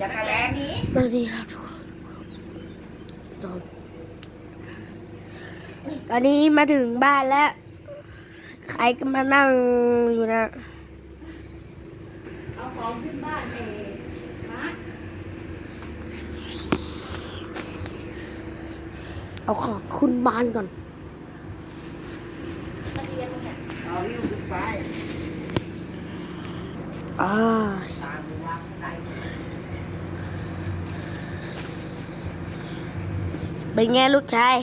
จักรแลนี้สวัสดีครับทุกคนตอนนี้มาถึงบ้านแล้ว ใครก็มานั่งอยู่นะ เอาของขึ้นบ้านเองนะเอาของคุณบ้านก่อนเอาหิ้วขึ้นไปอ่าตามเวลาใด เป็นไงลูกชาย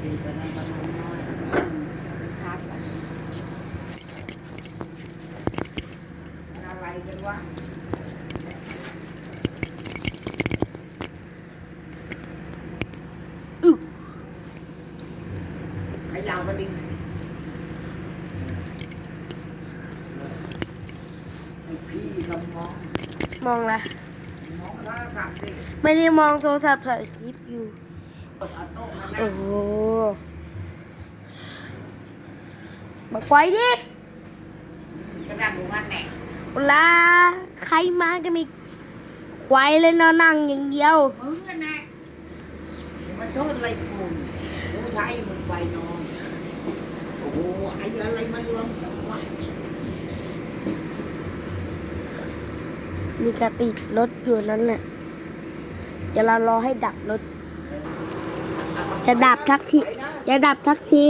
ทีไปนั่นมาน้อยครับอะ ไรกันวะอึกขยาวมาดิไอพี่กำมองมองละมองแล้วกลับดิไม่ได้มองโทรศัพท์ถ่ายคลิปอยู่กดเอาโต๊ะมานั่โอ้งโหมาไฟดิก็นั่งดูงั้นแหละเวลาใครมาก็มีไฟเลยเนาะนั่งอย่างเดียว มึงอะนะอย่ามาโทษอะไรกูกูใช้มึงไปนอน โอ้โหไอ้อะไรมันรวมกันวะ มีกระติดรถอยู่นั่นแหละเดี๋ยวเรารอให้ดับรถ จะดับทักที จะดับทักที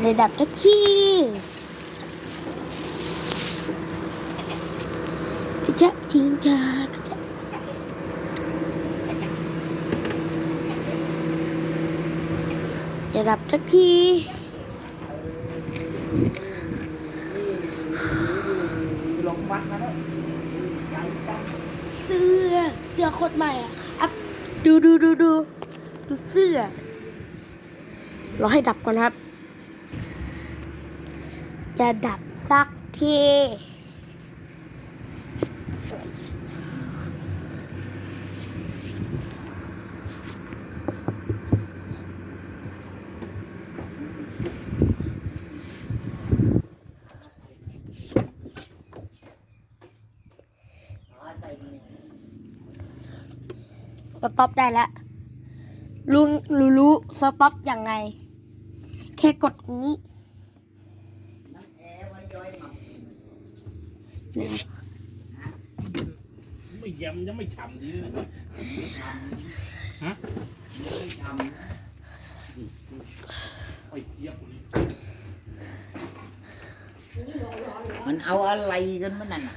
ได้ดับทักที จะจริงจังจะจะดับทักทีลงวัดมาแล้วเสื้อเสื้อโคตรใหม่อะอัพดูดูดูดูดูเสื้อเรอให้ดับก่อนครับ จะดับสักที ต็อปได้แล้วลุงรู้รู้สต็อปยังไง แค่กดนี้ไว้ย้อยหมักไม่ยำยังไม่ฉ่ำดีเลยฮะไม่ฉ่ำไอ้เจี๊ยบมันเอาอะไรกันมันนั่นน่ะ